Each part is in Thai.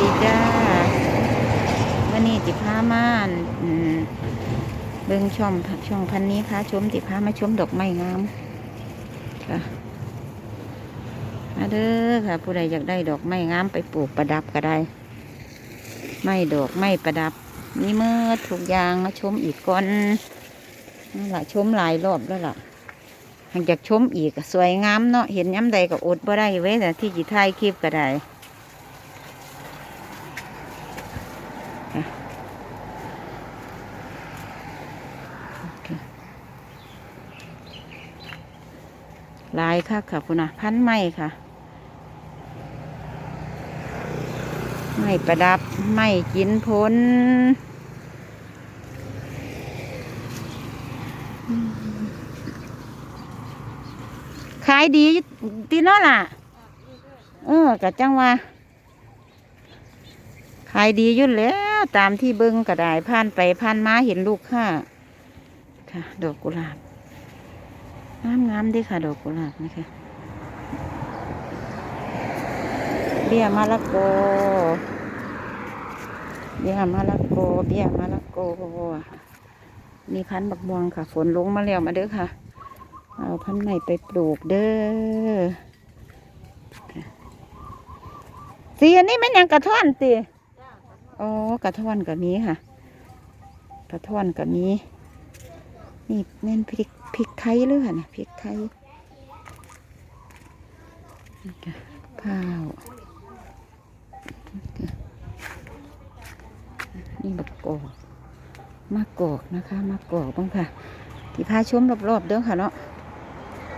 ดีจ้าวันนี้จิพามาอืมเบิ่งช่องช่องพันนี้พาชมจิพามาชมดอกไม้งามค่ะมาเด้อค่ะ ผู้ใดอยากได้ดอกไม้งามไปปลูกประดับก็ได้ ไม้ดอกไม้ประดับนี่เมื่อทุกยางมาชมอีกก่อนนั่นล่ะชมหลายรอบแล้วล่ะหากอยากชมอีกก็สวยงามเนาะเห็นย้ำใดก็อดบ่ได้เว้ยแต่ที่จิถ่ายคลิปก็ได้ หลายค่ะค่ะคุณนะพันไม้ค่ะ ไม้ประดับ ไม้กินผลขายดียุตีนาะล่ะ เออกะจังว่า ขายดียู่นแล้ว ตามที่เบิ้งก็ได้ผ่านไปผ่านมาเห็นลูกค่ะ ค่ะ ดอกกุหลาบ งามงามดีค่ะ ดอกกุหลาบนะคะเบี้ยมะละกอเบี้ยมะละกอเบี้ยมะละกอมีพันธุ์บักม่วงค่ะ ฝนลงมาแล้วมาเด้อค่ะ เอาพันธุ์ใหม่ไปปลูกเด้อสีอันนี้มันยังกระท่อนตีอ๋อกระท่อนกับมีค่ะ กระท่อนกับมีนี่แม่นพริก พริกไทยเลยค่ะเนี่ยพริกไทยนี่ค่ะข้าวนี่บักกอกมะกอกนะคะมะกอกบ้างค่ะที่พาชมรอบๆเด้อค่ะเนาะ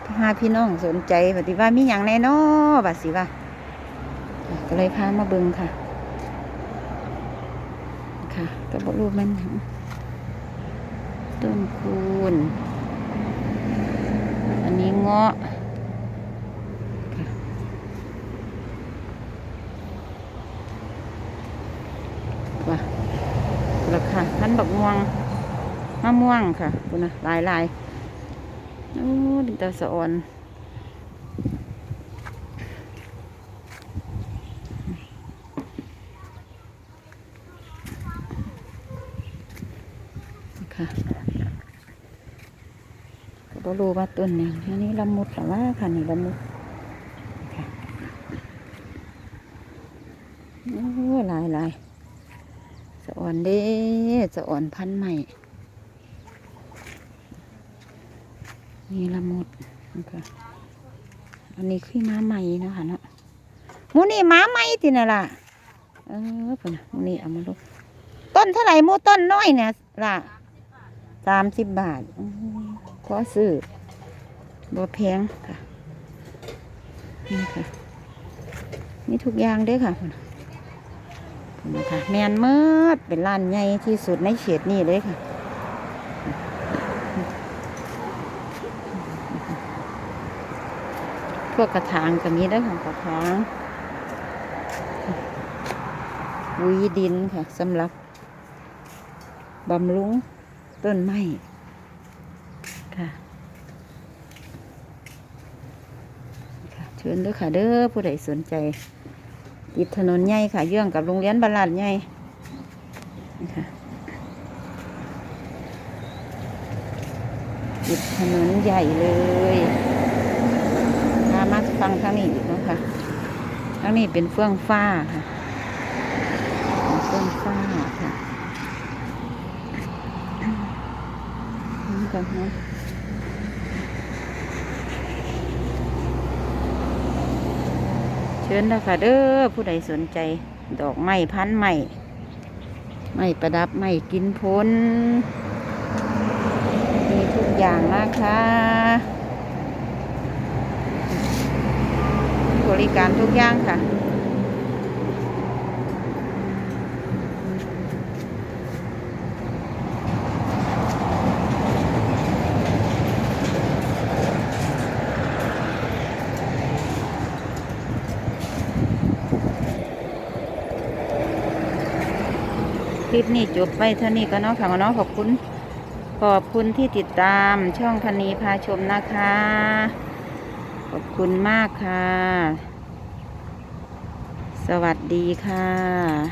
พาพี่น้องสนใจปฏิว่ามีอย่างแน่นอบัดสิว่าก็เลยพามาเบิ่งค่ะ ค่ะก็บอกรูปมันต้นคูณ อันนี้เงาะค่ะว่าราคาพันบักม่วงมะม่วงค่ะคุณนะลายลายๆโอ้ดินตาสะออนค่ะก็ บ่รู้ว่าต้นหยังอันนี้ละมุดหรือว่าค่ะนี่ละมุดค่ะโอ้ลายลายสะอ่อนเด้สะอ่อนพันใหม่นี่ละมุดนะคะอันนี้คือม้าใหม่นะคะเนาะมูนี่ม้าใหม่ติน่ะล่ะเออพุ่นน่ะมูนี่เอามาลูกต้นเท่าไหร่มูต้นน้อยเนี่ยล่ะสามสิบบาท ขอซื้อบ่แพงค่ะนี่ค่ะมีทุกอย่างเด้อค่ะพุ่นน่ะค่ะแมนเมิดเป็นร้านใหญ่ที่สุดในเขตนี้เลยค่ะพวกกระถางก็มีเด้อค่ะกระถางวุยดินค่ะสำหรับบำรุงต้นไม้ ค่ะเชิญด้อค่ะเด้อผู้ใดสนใจ ติดถนนใหญ่ค่ะเยื่องกับโรงเรียนบาลาดใหญ่นี่ค่ะติดถนนใหญ่เลยพามาฟังทางนี้อีกเนาะคะทางนี้เป็นเฟื่องฟ้าค่ะเเฟื่องฟ้าค่ะนี่กันนะ เชิญนะคะเด้อผู้ใดสนใจ ดอกไม้พันไม้ไม้ประดับไม้กินพ้นมีทุกอย่างนะคะบริการทุกอย่างค่ะ ลิปนี้จบไปเท่านี้ก็เนาะค่ะเนาะขอบคุณขอบคุณที่ติดตามช่องพันนีพาชมนะคะ ขอบคุณมากค่ะ สวัสดีค่ะ